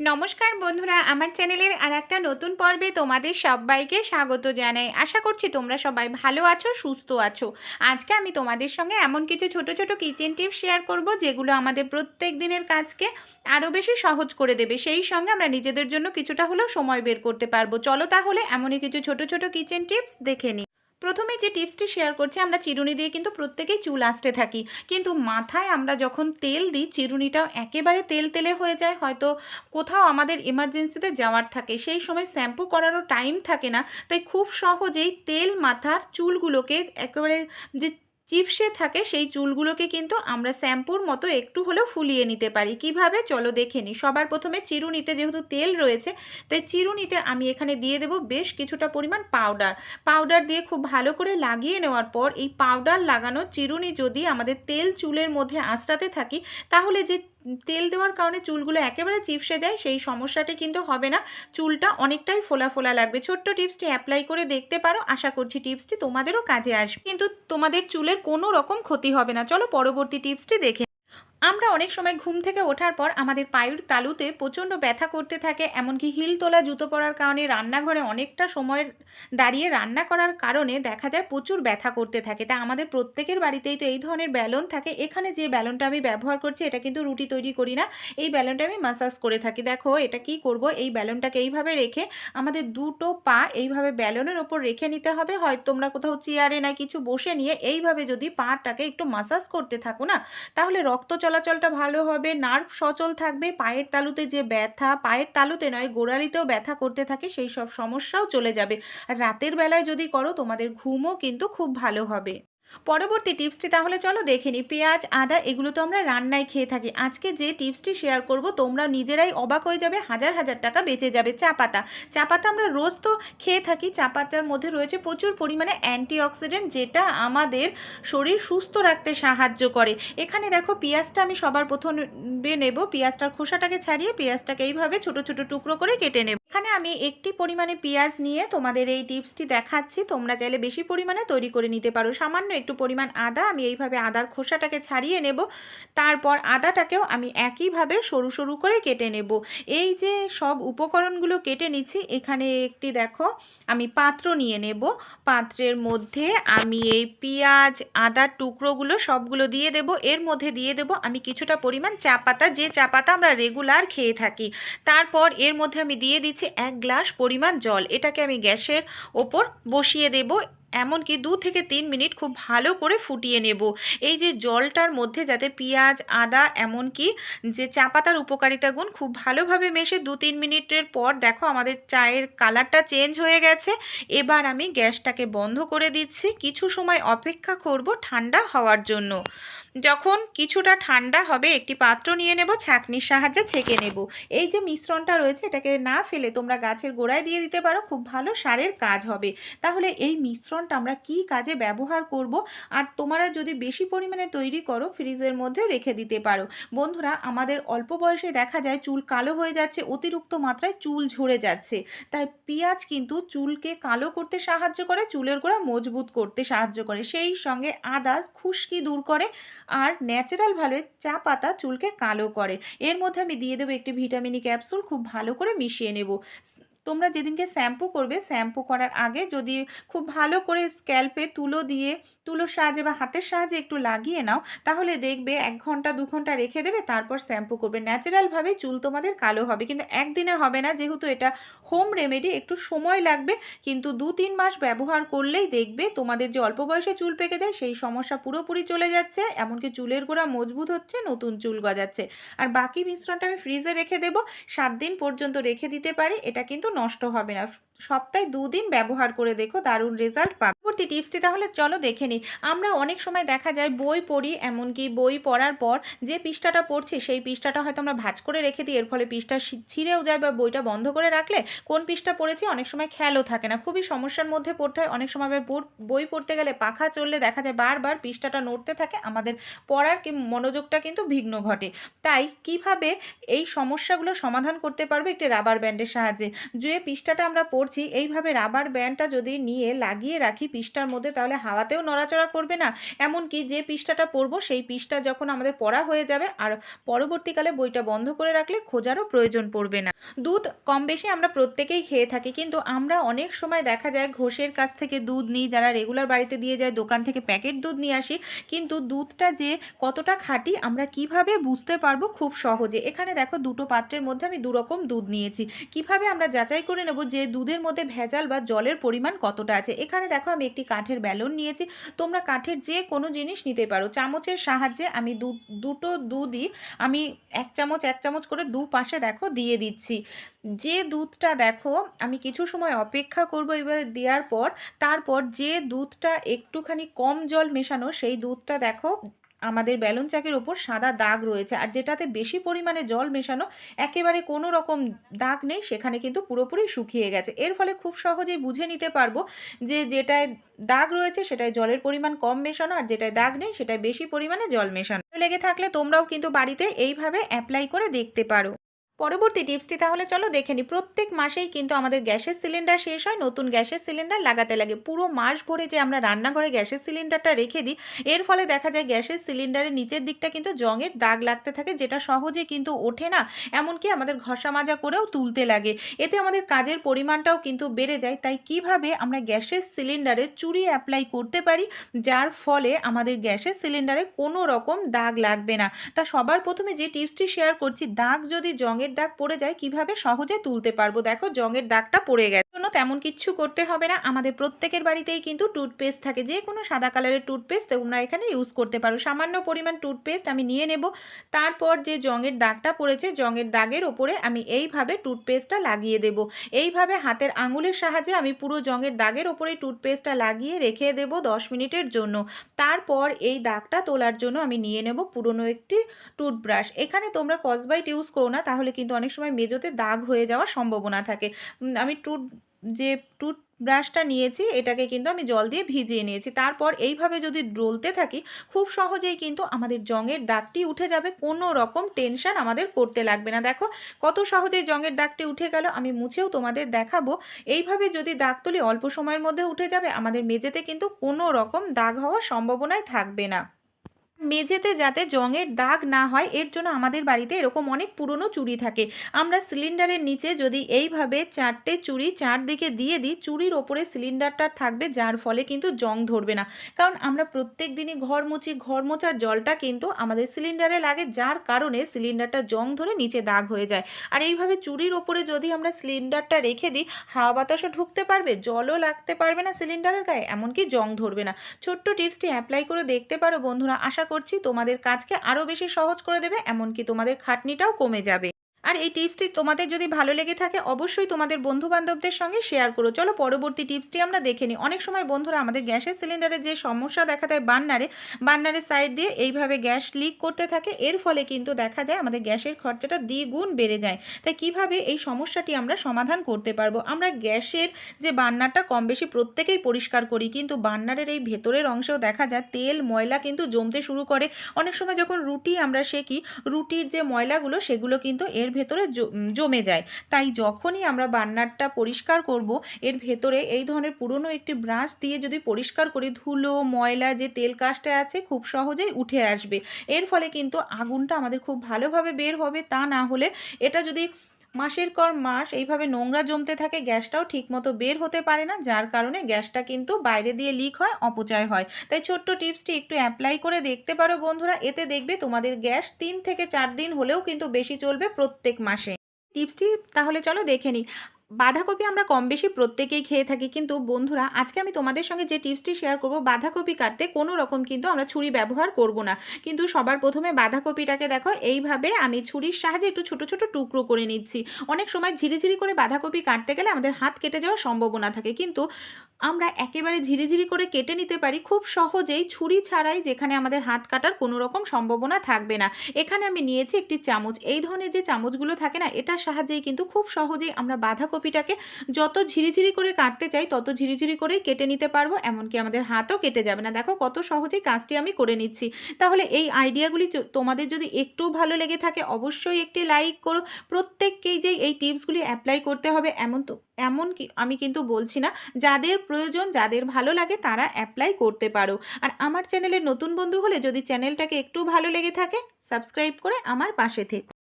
নমস্কার বন্ধুরা, আমার চ্যানেলের আর একটা নতুন পর্বে তোমাদের সবাইকে স্বাগত জানাই। আশা করছি তোমরা সবাই ভালো আছো, সুস্থ আছো। আজকে আমি তোমাদের সঙ্গে এমন কিছু ছোট ছোট কিচেন টিপস শেয়ার করব, যেগুলো আমাদের প্রত্যেক দিনের কাজকে আরও বেশি সহজ করে দেবে। সেই সঙ্গে আমরা নিজেদের জন্য কিছুটা হলেও সময় বের করতে পারব। চলো তাহলে এমনই কিছু ছোট ছোট কিচেন টিপস দেখে নিই। প্রথমে যে টিপসটি শেয়ার করছি, আমরা চিরুনি দিয়ে কিন্তু প্রত্যেকেই চুল আসতে থাকি। কিন্তু মাথায় আমরা যখন তেল দিই চিরুনিটাও একেবারে তেল তেলে হয়ে যায়, হয়তো কোথাও আমাদের এমার্জেন্সিতে যাওয়ার থাকে, সেই সময় শ্যাম্পু করারও টাইম থাকে না। তাই খুব সহজেই তেল মাথার চুলগুলোকে একেবারে যে চিপসে থাকে সেই চুলগুলোকে কিন্তু আমরা শ্যাম্পুর মতো একটু হলেও ফুলিয়ে নিতে পারি। কীভাবে? চলো দেখে নিই সবার প্রথমে চিরুনিতে যেহেতু তেল রয়েছে, তাই চিরুনিতে আমি এখানে দিয়ে দেব বেশ কিছুটা পরিমাণ পাউডার। পাউডার দিয়ে খুব ভালো করে লাগিয়ে নেওয়ার পর এই পাউডার লাগানো চিরুনি যদি আমাদের তেল চুলের মধ্যে আঁচড়াতে থাকি, তাহলে যে তেল দেওয়ার কারণে চুলগুলো একেবারে চিপসে যায়, সেই সমস্যাটি কিন্তু হবে না। চুলটা অনেকটাই ফোলা ফোলা লাগবে। ছোট্ট টিপসটি অ্যাপ্লাই করে দেখতে পারো। আশা করছি টিপসটি তোমাদেরও কাজে আসবে। কিন্তু তোমাদের চুলের কোনো রকম ক্ষতি হবে না। চলো পরবর্তী টিপসটি দেখে আমরা অনেক সময় ঘুম থেকে ওঠার পর আমাদের পায়ের তালুতে প্রচণ্ড ব্যথা করতে থাকে, এমনকি হিল তোলা জুতো পরার কারণে রান্নাঘরে অনেকটা সময় দাঁড়িয়ে রান্না করার কারণে দেখা যায় প্রচুর ব্যথা করতে থাকে। তা আমাদের প্রত্যেকের বাড়িতেই তো এই ধরনের ব্যালন থাকে। এখানে যে ব্যালনটা আমি ব্যবহার করছি, এটা কিন্তু রুটি তৈরি করি না। এই ব্যালনটা আমি মাসাজ করে থাকি। দেখো, এটা কি করব? এই ব্যালনটাকে এইভাবে রেখে আমাদের দুটো পা এইভাবে ব্যালনের ওপর রেখে নিতে হবে। হয় তোমরা কোথাও চেয়ারে না কিছু বসে নিয়ে এইভাবে যদি পাটাকে একটু মাসাজ করতে থাকো না, তাহলে রক্ত চলাচলটা ভালো হবে নার্ভ সচল থাকবে, পায়ের তালুতে যে ব্যথা, পায়ের তালুতে নয়, গোড়ালিতেও ব্যথা করতে থাকে, সেই সব সমস্যাও চলে যাবে। রাতের বেলায় যদি করো, তোমাদের ঘুমও কিন্তু খুব ভালো হবে। পরবর্তী টিপসটি তাহলে চলো দেখে নিই। পেঁয়াজ, আদা এগুলো তো আমরা রান্নায় খেয়ে থাকি। আজকে যে টিপসটি শেয়ার করব, তোমরা নিজেরাই অবাক হয়ে যাবে, হাজার হাজার টাকা বেঁচে যাবে চা পাতা। চা পাতা আমরা রোজ তো খেয়ে থাকি, চা পাতার মধ্যে রয়েছে প্রচুর পরিমাণে অ্যান্টিঅক্সিডেন্ট যেটা আমাদের শরীর সুস্থ রাখতে সাহায্য করে। এখানে দেখো পেঁয়াজটা আমি সবার প্রথমে নেব, পেঁয়াজটার খোসাটাকে ছাড়িয়ে পেঁয়াজটাকে এইভাবে ছোট ছোট টুকরো করে কেটে নেব। এখানে আমি একটি পরিমাণে পেঁয়াজ নিয়ে তোমাদের এই টিপসটি দেখাচ্ছি। তোমরা চাইলে বেশি পরিমাণে তৈরি করে নিতে পারো। সামান্য একটু পরিমাণ আদা, আমি এইভাবে আদার খোসাটাকে ছাড়িয়ে নেব। তারপর আদাটাকেও আমি একইভাবে সরু সরু করে কেটে নেব। এই যে সব উপকরণগুলো কেটে নিচ্ছি, এখানে একটি দেখো, আমি পাত্র নিয়ে নেব। পাত্রের মধ্যে আমি এই পেঁয়াজ, আদার টুকরোগুলো সবগুলো দিয়ে দেব। এর মধ্যে দিয়ে দেব আমি কিছুটা পরিমাণ চা পাতা। যে চা পাতা আমরা রেগুলার খেয়ে থাকি, তারপর এর মধ্যে আমি দিয়ে দিচ্ছি এক গ্লাস পরিমাণ জল। এটাকে আমি গ্যাসের ওপর বসিয়ে দেব। এমনকি দু থেকে তিন মিনিট খুব ভালো করে ফুটিয়ে নেব। এই যে জলটার মধ্যে যাতে পেঁয়াজ, আদা এমনকি যে চা পাতার উপকারিতা গুণ খুব ভালোভাবে মেশে দু তিন মিনিটের পর দেখো আমাদের চায়ের কালারটা চেঞ্জ হয়ে গেছে। এবার আমি গ্যাসটাকে বন্ধ করে দিচ্ছি। কিছু সময় অপেক্ষা করব ঠান্ডা হওয়ার জন্য। যখন কিছুটা ঠান্ডা হবে একটি পাত্র নিয়ে নেব, ছাঁকনির সাহায্যে ছেঁকে নেব। এই যে মিশ্রণটা রয়েছে এটাকে না ফেলে তোমরা গাছের গোড়ায় দিয়ে দিতে পারো, খুব ভালো সারের কাজ হবে। তাহলে এই মিশ্রণটা আমরা কি কাজে ব্যবহার করব? আর তোমরা যদি বেশি পরিমাণে তৈরি করো, ফ্রিজের মধ্যেও রেখে দিতে পারো। বন্ধুরা, আমাদের অল্প বয়সে দেখা যায় চুল কালো হয়ে যাচ্ছে, অতিরিক্ত মাত্রায় চুল ঝরে যাচ্ছে। তাই পেঁয়াজ কিন্তু চুলকে কালো করতে সাহায্য করে, চুলের গোড়া মজবুত করতে সাহায্য করে। সেই সঙ্গে আদা খুশকি দূর করে আর ন্যাচারালভাবে চা পাতা চুলকে কালো করে। এর মধ্যে আমি দিয়ে দেবো একটি ভিটামিনি ক্যাপসুল খুব ভালো করে মিশিয়ে নেব। তোমরা যেদিনকে শ্যাম্পু করবে শ্যাম্পু করার আগে যদি খুব ভালো করে স্ক্যাল্পে তুলো দিয়ে তুলোর সাহায্যে বা হাতের সাহায্যে একটু লাগিয়ে নাও, তাহলে দেখবে এক ঘণ্টা, দু ঘণ্টা রেখে দেবে, তারপর শ্যাম্পু করবে। ন্যাচারালভাবে চুল তোমাদের কালো হবে, কিন্তু একদিনে হবে না, যেহেতু এটা হোম রেমেডি একটু সময় লাগবে, কিন্তু দু তিন মাস ব্যবহার করলেই দেখবে তোমাদের যে অল্প বয়সে চুল পেকে যায়, সেই সমস্যা পুরোপুরি চলে যাচ্ছে, এমনকি চুলের গোড়া মজবুত হচ্ছে, নতুন চুল গজাচ্ছে। আর বাকি মিশ্রণটা আমি ফ্রিজে রেখে দেবো, সাত দিন পর্যন্ত রেখে দিতে পারি, এটা কিন্তু নষ্ট হবে না। সপ্তাহে দুদিন ব্যবহার করে দেখো দারুণ রেজাল্ট পাবে। পরবর্তী টিপসটি তাহলে চলো দেখে নিই। আমরা অনেক সময় দেখা যায় বই পড়ি, এমনকি বই পড়ার পর যে পৃষ্ঠাটা পড়ছি, সেই পৃষ্ঠাটা হয়তো আমরা ভাজ করে রেখে দিই, এর ফলে পৃষ্ঠা ছিঁড়েও যায় বা বইটা বন্ধ করে রাখলে কোন পৃষ্ঠা পড়েছি অনেক সময় খেয়ালও থাকে না। খুবই সমস্যার মধ্যে পড়তে হয়। অনেক সময় বই পড়তে গেলে পাখা চললে দেখা যায় বারবার পৃষ্ঠাটা নড়তে থাকে। আমাদের পড়ার মনোযোগটা কিন্তু বিঘ্ন ঘটে। তাই কীভাবে এই সমস্যাগুলো সমাধান করতে পারবে একটি রাবার ব্যান্ডের সাহায্যে? যে পৃষ্ঠাটা আমরা পড়ছি এইভাবে রাবার ব্যান্ডটা যদি নিয়ে লাগিয়ে রাখি পৃষ্ঠার মধ্যে, তাহলে হাওয়াতেও নড়াচড়া করবে না। এমনকি যে পৃষ্ঠাটা পড়ব সেই পৃষ্ঠা যখন আমাদের পড়া হয়ে যাবে, আর পরবর্তীকালে বইটা বন্ধ করে রাখলে খোঁজারও প্রয়োজন পড়বে না। দুধ কম বেশি আমরা প্রত্যেকেই খেয়ে থাকি, কিন্তু আমরা অনেক সময় দেখা যায় ঘোষের কাছ থেকে দুধ নিই, যারা রেগুলার বাড়িতে দিয়ে যায়, দোকান থেকে প্যাকেট দুধ নিয়ে আসি, কিন্তু দুধটা যে কতটা খাঁটি, আমরা কীভাবে বুঝতে পারব খুব সহজে। এখানে দেখো দুটো পাত্রের মধ্যে আমি দুরকম দুধ নিয়েছি। কীভাবে আমরা যাচাই করে নেব যে দুধের মধ্যে ভেজাল বা জলের পরিমাণ কতটা আছে? এখানে দেখো আমি একটি কাঠের ব্যালন নিয়েছি। তোমরা কাঠের যে কোনো জিনিস নিতে পারো। চামচের সাহায্যে আমি দুটো দুধই আমি এক চামচ এক চামচ করে দু পাশে দেখো দিয়ে দিচ্ছি। যে দুধটা দেখো আমি কিছু সময় অপেক্ষা করব এবার দেওয়ার পর, তারপর যে দুধটা একটুখানি কম জল মেশানো, সেই দুধটা দেখো আমাদের ব্যালন চাকের ওপর সাদা দাগ রয়েছে আর যেটাতে বেশি পরিমাণে জল মেশানো একেবারে কোনো রকম দাগ নেই, সেখানে কিন্তু পুরোপুরি শুকিয়ে গেছে। এর ফলে খুব সহজেই বুঝে নিতে পারব যে যেটায় দাগ রয়েছে সেটায় জলের পরিমাণ কম মেশানো আর যেটায় দাগ নেই সেটায় বেশি পরিমাণে জল মেশানো। লেগে থাকলে তোমরাও কিন্তু বাড়িতে এইভাবে অ্যাপ্লাই করে দেখতে পারো। পরবর্তী টিপসটি তাহলে চলো দেখে নিই প্রত্যেক মাসেই কিন্তু আমাদের গ্যাসের সিলিন্ডার শেষ হয়। নতুন গ্যাসের সিলিন্ডার লাগাতে লাগে। পুরো মাস ভরে যে আমরা রান্নাঘরে গ্যাসের সিলিন্ডারটা রেখে দিই, এর ফলে দেখা যায় গ্যাসের সিলিন্ডারের নিচের দিকটা কিন্তু জঙের দাগ লাগতে থাকে, যেটা সহজে কিন্তু ওঠে না। এমনকি আমাদের ঘষা মাজা করেও তুলতে লাগে। এতে আমাদের কাজের পরিমাণটাও কিন্তু বেড়ে যায়। তাই কীভাবে আমরা গ্যাসের সিলিন্ডারে চুরি অ্যাপ্লাই করতে পারি, যার ফলে আমাদের গ্যাসের সিলিন্ডারে কোনো রকম দাগ লাগবে না। তা সবার প্রথমে যে টিপসটি শেয়ার করছি, দাগ যদি জঙের দাগ পড়ে যায়, কীভাবে সহজে তুলতে পারব? দেখো, জঙের দাগটা পড়ে গেছে। জন্য তেমন কিচ্ছু করতে হবে না। আমাদের প্রত্যেকের বাড়িতেই কিন্তু টুথপেস্ট থাকে। যে কোনো সাদা কালারের টুথপেস্ট তোমরা এখানে ইউজ করতে পারো। সামান্য পরিমাণ টুথপেস্ট আমি নিয়ে নেব। তারপর যে জঙের দাগটা পড়েছে, জঙের দাগের ওপরে আমি এইভাবে টুথপেস্টটা লাগিয়ে দেব। এইভাবে হাতের আঙুলের সাহায্যে আমি পুরো জঙের দাগের ওপরে টুথপেস্টটা লাগিয়ে রেখে দেব দশ মিনিটের জন্য। তারপর এই দাগটা তোলার জন্য আমি নিয়ে নেব পুরনো একটি টুথব্রাশ এখানে তোমরা কসবাইট ইউজ করো না, তাহলে কিন্তু অনেক সময় মেজোতে দাগ হয়ে যাওয়ার সম্ভাবনা থাকে। আমি টুথ, যে টুথ ব্রাশটা নিয়েছি, এটাকে কিন্তু আমি জল দিয়ে ভিজিয়ে নিয়েছি। তারপর এইভাবে যদি ডলতে থাকি, খুব সহজেই কিন্তু আমাদের জঙের দাগটি উঠে যাবে, কোনো রকম টেনশন আমাদের করতে লাগবে না। দেখো, কত সহজেই জঙের দাগটি উঠে গেল, আমি মুছেও তোমাদের দেখাবো। এইভাবে যদি দাগ তুলি অল্প সময়ের মধ্যে উঠে যাবে, আমাদের মেঝেতে কিন্তু কোনো রকম দাগ হওয়ার সম্ভাবনাই থাকবে না। মেঝেতে যাতে জঙের দাগ না হয়, এর জন্য আমাদের বাড়িতে এরকম অনেক পুরনো চুড়ি থাকে। আমরা সিলিন্ডারের নিচে যদি এইভাবে চারটে চুড়ি চারদিকে দিয়ে দিই, চুড়ির ওপরে সিলিন্ডারটা থাকবে, যার ফলে কিন্তু জং ধরবে না। কারণ আমরা প্রত্যেক দিনই ঘর মুছি, ঘর মোছার জলটা কিন্তু আমাদের সিলিন্ডারে লাগে, যার কারণে সিলিন্ডারটা জং ধরে নিচে দাগ হয়ে যায়। আর এইভাবে চুড়ির ওপরে যদি আমরা সিলিন্ডারটা রেখে দিই, হাওয়া বাতাসও ঢুকতে পারবে, জলও লাগতে পারবে না সিলিন্ডারের গায়ে, এমনকি জং ধরবে না। ছোট্ট টিপসটি অ্যাপ্লাই করে দেখতে পারো বন্ধুরা, আশা করছি তোমাদের কাজকে আরও বেশি সহজ করে দেবে এমনকি তোমাদের খাটনিটাও কমে যাবে। আর এই টিপসটি তোমাদের যদি ভালো লেগে থাকে, অবশ্যই তোমাদের বন্ধু বান্ধবদের সঙ্গে শেয়ার করো। চলো পরবর্তী টিপসটি আমরা দেখে নিই। অনেক সময় বন্ধুরা আমাদের গ্যাসের সিলিন্ডারে যে সমস্যা দেখা দেয় বান্নারে বান্নারের সাইড দিয়ে এইভাবে গ্যাস লিক করতে থাকে। এর ফলে কিন্তু দেখা যায় আমাদের গ্যাসের খরচাটা দ্বিগুণ বেড়ে যায়। তাই কীভাবে এই সমস্যাটি আমরা সমাধান করতে পারব? আমরা গ্যাসের যে বান্নারটা কম বেশি প্রত্যেকেই পরিষ্কার করি, কিন্তু বান্নারের এই ভেতরের অংশেও দেখা যায় তেল, ময়লা কিন্তু জমতে শুরু করে। অনেক সময় যখন রুটি আমরা সেকি রুটির যে ময়লাগুলো, সেগুলো কিন্তু এর ভেতরে জমে যায়। তাই যখনই আমরা বান্নারটা পরিষ্কার করব, এর ভেতরে এই ধরনের পুরনো একটি ব্রাশ দিয়ে যদি পরিষ্কার করি, ধুলো, ময়লা, যে তেল কাজটা আছে, খুব সহজেই উঠে আসবে। এর ফলে কিন্তু আগুনটা আমাদের খুব ভালোভাবে বের হবে। তা না হলে এটা যদি মাসের পর মাস এইভাবে নোংরা জমতে থাকে, গ্যাসটাও ঠিকমতো বের হতে পারে না, যার কারণে গ্যাসটা কিন্তু বাইরে দিয়ে লিক হয়, অপচয় হয়। তাই ছোট্ট টিপসটি একটু অ্যাপ্লাই করে দেখতে পারো বন্ধুরা, এতে দেখবে তোমাদের গ্যাস তিন থেকে চার দিন হলেও কিন্তু বেশি চলবে প্রত্যেক মাসে। টিপসটি তাহলে চলো দেখে নিই। বাঁধাকপি আমরা কম বেশি প্রত্যেকেই খেয়ে থাকি, কিন্তু বন্ধুরা, আজকে আমি তোমাদের সঙ্গে যে টিপসটি শেয়ার করব, বাঁধাকপি কাটতে কোনো রকম কিন্তু আমরা ছুরি ব্যবহার করব না। কিন্তু সবার প্রথমে বাঁধাকপিটাকে দেখো, এইভাবে আমি ছুরির সাহায্যে একটু ছোট ছোট টুকরো করে নিচ্ছি। অনেক সময় ঝিরিঝিরি করে বাঁধাকপি কাটতে গেলে আমাদের হাত কেটে যাওয়ার সম্ভাবনা থাকে, কিন্তু আমরা একেবারে ঝিরিঝিরি করে কেটে নিতে পারি, খুব সহজেই ছুরি ছাড়াই যেখানে আমাদের হাত কাটার কোনো রকম সম্ভাবনা থাকবে না। এখানে আমি নিয়েছি একটি চামচ, এই ধরনের যে চামচগুলো থাকে না, এটার সাহায্যেই কিন্তু খুব সহজেই আমরা বাঁধাকপিটাকে যত ঝিরিঝিরি করে কাটতে চাই, তত ঝিরিঝিরি করেই কেটে নিতে পারব, এমনকি আমাদের হাতও কেটে যাবে না। দেখো কত সহজেই কাজটি আমি করে নিচ্ছি। তাহলে এই আইডিয়াগুলি তোমাদের যদি একটু ভালো লেগে থাকে, অবশ্যই একটি লাইক করো। প্রত্যেককেই যে এই টিপসগুলি অ্যাপ্লাই করতে হবে, এমন তো এমন কি, আমি কিন্তু বলছি না, যাদের প্রয়োজন, যাদের ভালো লাগে তারা অ্যাপ্লাই করতে পারো। আর আমার চ্যানেলের নতুন বন্ধু হলে যদি চ্যানেলটাকে একটু ভালো লেগে থাকে সাবস্ক্রাইব করে আমার পাশে থেকো।